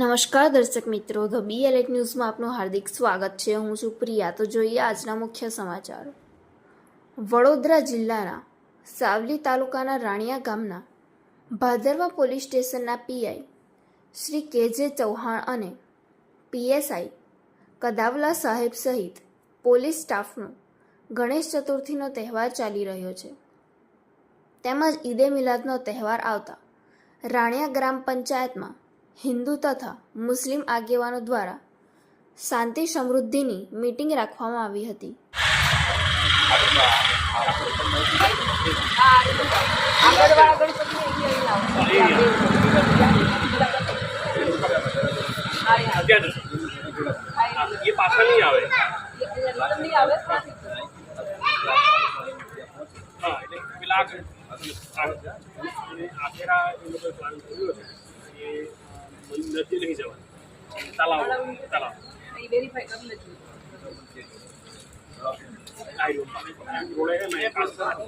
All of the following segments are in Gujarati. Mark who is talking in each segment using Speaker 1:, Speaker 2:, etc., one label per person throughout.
Speaker 1: નમસ્કાર દર્શક મિત્રો ધ બી એલેટ ન્યૂઝમાં આપનું હાર્દિક સ્વાગત છે. હું છું પ્રિયા. તો જોઈએ આજના મુખ્ય સમાચાર. વડોદરા જિલ્લાના સાવલી તાલુકાના રાણિયા ગામના ભાદરવા પોલીસ સ્ટેશનના પીઆઈ શ્રી કે જે ચૌહાણ અને પીએસઆઈ કદાવલા સાહેબ સહિત પોલીસ સ્ટાફનો ગણેશ ચતુર્થીનો તહેવાર ચાલી રહ્યો છે. તેમજ ઈદે મિલાદનો તહેવાર આવતા રાણિયા ગ્રામ પંચાયતમાં હિન્દુ તથા મુસ્લિમ આગેવાનો દ્વારા શાંતિ સમૃદ્ધિની મીટિંગ રાખવામાં આવી હતી
Speaker 2: એ અ, નદી નહીં જવાનું તલાવ તલાવ આ રોડ રોડે ને પાછળ
Speaker 3: દાદા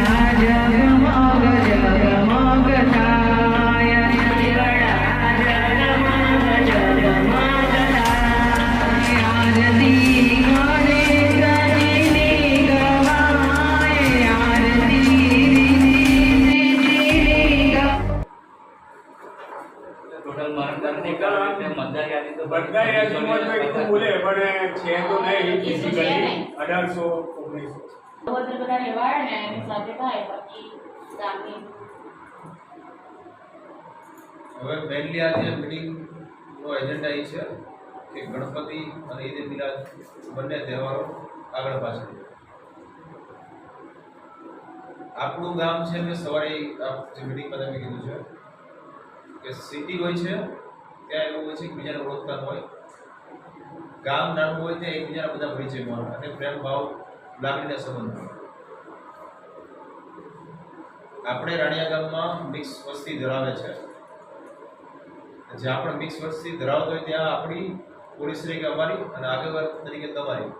Speaker 4: ટોટલ મતદાનની કારણે મતદાર યાદી તો
Speaker 5: બધા યાદીમાં બોલે પણ છે તો નહીં ફિઝિકલી અઢારસો ઓગણીસો.
Speaker 6: બધા બધા રહેવાય ને એની સાથે થાય બાકી ગામની.
Speaker 7: હવે મેઇનલી આજે મિટિંગનો એજન્ડા એ છે કે ગણપતિ અને ઈદ મિલાદ બંને તહેવારો આગળ પાછળ. આપણું ગામ છે મેં સવારે જે મિટિંગમાં તમે કીધું છે કે સિટી હોય છે, ત્યાં એવું હોય છે કે બીજાને ઓળખતા હોય. ગામ નાનું હોય ત્યાં એકબીજાના બધા પરિચય હોય અને પ્રેમ, ભાવ, લાગણીના સંબંધ આપણે રાણિયા ગામમાં મિક્સ વસ્તી ધરાવે છે. જ્યાં પણ મિક્સ વસ્તી ધરાવતો હોય ત્યાં આપણી પોલીસ તરીકે અમારી અને આગેવાન તરીકે તમારી.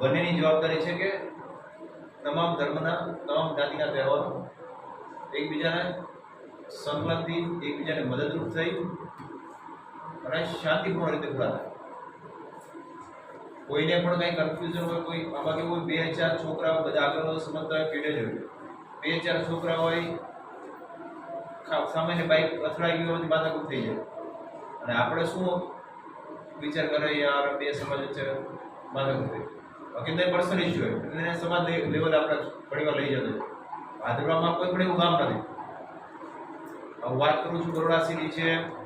Speaker 7: બંનેની જવાબદારી છે કે તમામ ધર્મના, તમામ જાતિના તહેવારો એકબીજાને સંકલનથી એકબીજાને મદદરૂપ થઈ અને શાંતિપૂર્ણ રીતે પૂરા થાય. કોઈને પણ કંઈ કન્ફ્યુઝન હોય, કોઈ આમાં કેવું હોય, બે ચાર છોકરાઓ બધા આગળ સમજતા હોય પેઢે જોયું બે ચાર છોકરા હોય સામાન્ય બાઈક અથડાઈ ગયો હોય માથાકૂટ થઈ જાય. અને આપણે શું વિચાર કરે યાર, બે સમાજ વચ્ચે માથાકૂટ થઈ હકીકત પર્સનલ ઇશ્યુ હોય એને સમાજ લેવલ આપણે ઘણીવાર લઈ જતો ભાદરવામાં કોઈ પણ એવું કામ નથી. વાત કરું છું સિટી છે.